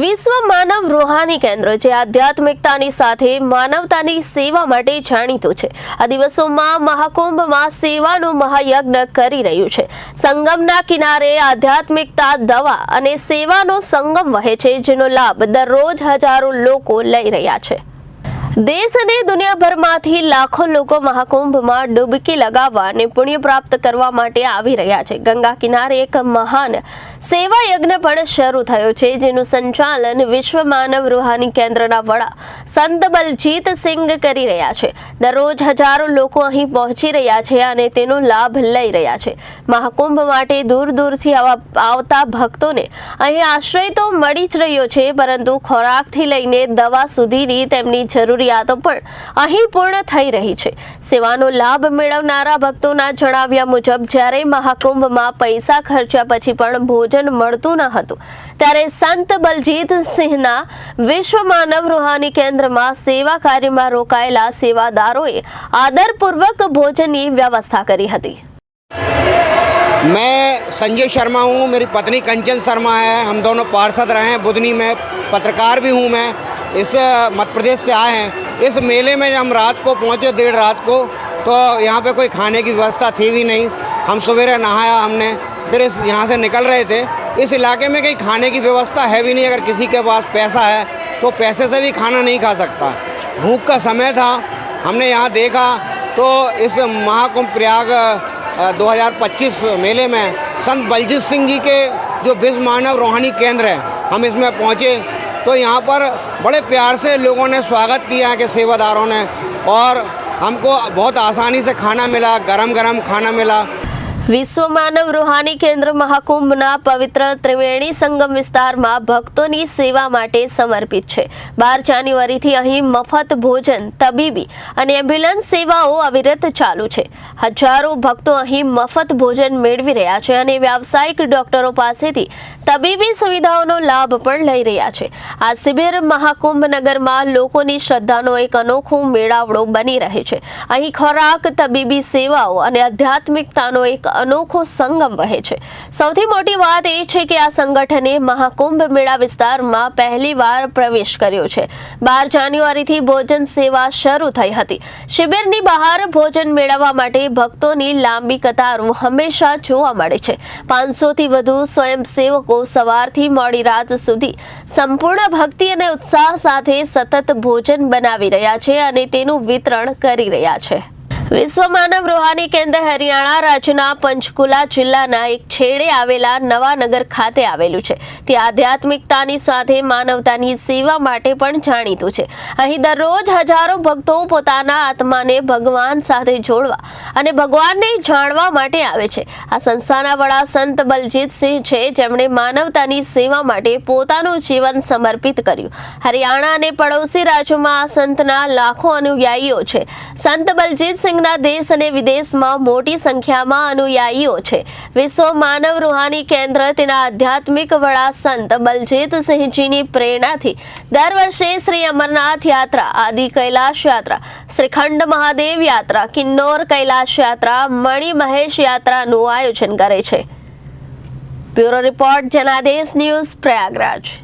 વિશ્વ માનવ રૂહાની કેન્દ્ર જે આધ્યાત્મિકતાની સાથે માનવતાની સેવા માટે જાણીતું છે. આ દિવસોમાં મહાકુંભમાં સેવાનું મહાયજ્ઞ કરી રહ્યું છે. સંગમના કિનારે આધ્યાત્મિકતા, દવા અને સેવાનો સંગમ વહે છે, જેનો લાભ દરરોજ હજારો લોકો લઈ રહ્યા છે. દેશ અને દુનિયાભરમાંથી લાખો લોકો મહાકુંભમાં ડૂબકી લગાવવા અને પુણ્ય પ્રાપ્ત કરવા માટે આવી રહ્યા છે. ગંગા કિનારે એક મહાન સેવા યજ્ઞ પણ શરૂ થયો છે, જેનું સંચાલન વિશ્વ માનવ રૂહાની કેન્દ્રના વડા સંત બલજીત સિંઘ કરી રહ્યા છે. દરરોજ હજારો લોકો અહીં પહોંચી રહ્યા છે અને તેનો લાભ લઈ રહ્યા છે. મહાકુંભ માટે દૂર દૂરથી આવા આવતા ભક્તોને અહીં આશ્રય તો મળી જ રહ્યો છે, પરંતુ ખોરાકથી લઈને દવા સુધીની તેમની જરૂરિયાતો પણ અહીં પૂર્ણ થઈ રહી છે સેવાનો લાભ મેળવનારા ભક્તોના જણાવ્યા મુજબ જ્યારે મહાકુંભમાં પૈસા ખર્ચ્યા પછી પણ ભોજન મળતું ન હતું ત્યારે સંત બલજીત સિંહના વિશ્વ માનવ રૂહાની કેન્દ્રમાં સેવા કાર્યમાં રોકાયેલા સેવાદારોએ આદરપૂર્વક ભોજનની વ્યવસ્થા કરી હતી मैं संजय शर्मा हूँ मेरी पत्नी कंचन शर्मा है हम दोनों पार्षद रहे हैं बुधनी में पत्रकार भी हूँ मैं इस मध्य प्रदेश से आए हैं। इस मेले में हम रात को पहुँचे देर रात को तो यहाँ पे कोई खाने की व्यवस्था थी भी नहीं। हम सवेरे नहाया हमने फिर इस यहाँ से निकल रहे थे। इस इलाके में कहीं खाने की व्यवस्था है भी नहीं अगर किसी के पास पैसा है तो पैसे से भी खाना नहीं खा सकता। भूख का समय था हमने यहाँ देखा तो इस महाकुंभ प्रयाग अ, 2025 मेले में संत बलजीत सिंह जी के जो विश्व मानव रूहानी केंद्र है हम इसमें पहुँचे। तो यहाँ पर बड़े प्यार से लोगों ने स्वागत किया है कि सेवादारों ने और हमको बहुत आसानी से खाना मिला गरम गरम खाना मिला વિશ્વ માનવ રૂહાની કેન્દ્ર મહાકુંભના પવિત્ર ત્રિવેણી સંગમ વિસ્તારમાં ભક્તોની સેવા માટે સમર્પિત છે બાર જાન્યુઆરીથી અહીં મફત ભોજન તબીબી અને એમ્બ્યુલન્સ સેવાઓ અવિરત ચાલુ છે હજારો ભક્તો અહીં મફત ભોજન મેળવી રહ્યા છે અને વ્યાવસાયિક ડોક્ટરો પાસેથી તબીબી સુવિધાઓનો લાભ પણ લઈ રહ્યા છે આ શિબિર મહાકુંભ નગરમાં લોકોની શ્રદ્ધાનો એક અનોખો મેળાવડો બની રહે છે. અહીં ખોરાક, તબીબી સેવાઓ અને આધ્યાત્મિકતાનો એક અનોખો સંગમ વહે છે. સૌથી મોટી વાત એ છે કે આ સંગઠને મહાકુંભ મેળા વિસ્તારમાં પહેલીવાર પ્રવેશ કર્યો છે. બાર જાન્યુઆરીથી ભોજન સેવા શરૂ થઈ હતી. શિબિરની બહાર ભોજન મેળવવા માટે ભક્તોની લાંબી કતારો હંમેશા જોવા મળે છે. પાંચસોથી વધુ સ્વયંસેવકો સવારથી મોડી રાત સુધી સંપૂર્ણ ભક્તિ અને ઉત્સાહ સાથે સતત ભોજન બનાવી રહ્યા છે અને તેનું વિતરણ કરી રહ્યા છે. વિશ્વ માનવ રૂહાની કેન્દ્ર હરિયાણા, રાજ્યના પંચકુલા જિલ્લાના એક છેડે આવેલા નવાનગર ખાતે આવેલું છે. તે આધ્યાત્મિકતાની સાથે માનવતાની સેવા માટે પણ જાણીતું છે. અહીં દરરોજ હજારો ભક્તો પોતાના આત્માને ભગવાન સાથે જોડવા અને ભગવાનને જાણવા માટે આવે છે. આ સંસ્થાના વડા સંત બલજીત સિંહ છે, જેમણે માનવતાની સેવા માટે પોતાનું જીવન સમર્પિત કર્યું. હરિયાણા અને પડોશી રાજ્યોમાં આ સંતના લાખો અનુયાયીઓ છે. સંત બલજીત સિંહના દેશ અને વિદેશમાં મોટી સંખ્યામાં અનુયાયીઓ છે. વિશ્વ માનવ રૂહાની કેન્દ્ર તેના આધ્યાત્મિક વડા સંત બલજીત સિંહજીની પ્રેરણાથી દર વર્ષે શ્રી અમરનાથ યાત્રા, આદિ કૈલાશ યાત્રા, શ્રીખંડ મહાદેવ યાત્રા, કિન્નોર કૈલાશ યાત્રા, મણિ મહેશ યાત્રાનું આયોજન કરે છે. Bureau report Janadesh news Prayagraj.